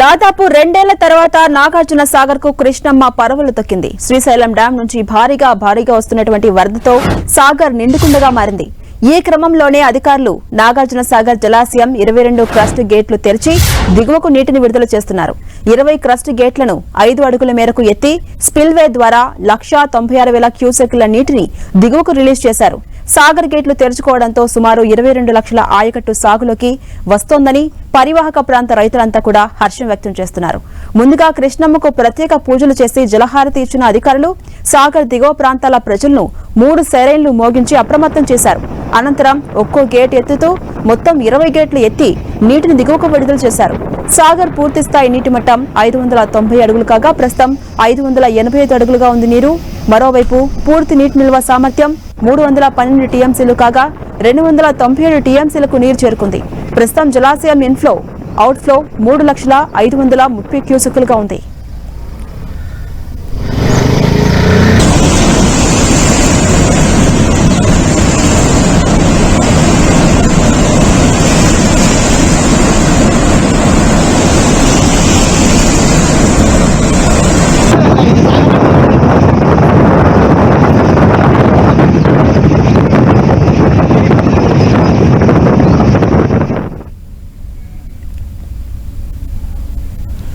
దాదాపు రెండేళ్ళ తర్వాత నాగార్జున సాగర్కు కృష్ణమ్మ పరవలు తొక్కింది. శ్రీశైలం డ్యాం నుంచి భారీగా భారీగా వస్తున్నటువంటి వరదతో సాగర్ నిండుకుండగా మారింది. ఈ క్రమంలోనే అధికారులు నాగార్జున సాగర్ జలాశయం ఇరవై రెండు క్రస్ట్ గేట్లు తెరిచి దిగువకు నీటిని విడుదల చేస్తున్నారు. ఇరవై క్రస్ట్ గేట్లను ఐదు అడుగుల మేరకు ఎత్తి స్పిల్వే ద్వారా లక్షా తొంభై ఆరు వేల క్యూసెక్ల నీటిని దిగువకు రిలీజ్ చేశారు. సాగర్ గేట్లు తెరుచుకోవడంతో సుమారు ఇరవై రెండు లక్షల ఆయకట్టు సాగులోకి వస్తోందని పరివాహక ప్రాంత రైతులంతా కూడా హర్షం వ్యక్తం చేస్తున్నారు. ముందుగా కృష్ణమ్మకు ప్రత్యేక పూజలు చేసి జలహారతి ఇచ్చిన అధికారులు సాగర్ దిగువ ప్రాంతాల ప్రజలను మూడు సెరైన్లు మోగించి అప్రమత్తం చేశారు. అనంతరం ఒక్కో గేట్ ఎత్తుతూ మొత్తం ఇరవై గేట్లు ఎత్తి నీటిని దిగువకు విడుదల చేశారు. సాగర్ పూర్తి స్థాయి నీటి మట్టం ఐదు వందల తొంభై అడుగులు కాగా ప్రస్తుతం ఐదు వందల ఎనభై ఐదు అడుగులుగా ఉంది నీరు. మరోవైపు పూర్తి నీటి నిల్వ సామర్థ్యం మూడు వందల పన్నెండు టీఎంసీలు కాగా రెండు వందల తొంభై ఏడు టీఎంసీలకు నీరు చేరుకుంది. ప్రస్తుతం జలాశయం ఇన్ఫ్లో అవుట్ఫ్లో మూడు లక్షల ఐదు వందల ముప్పై క్యూసెక్కులుగా ఉంది.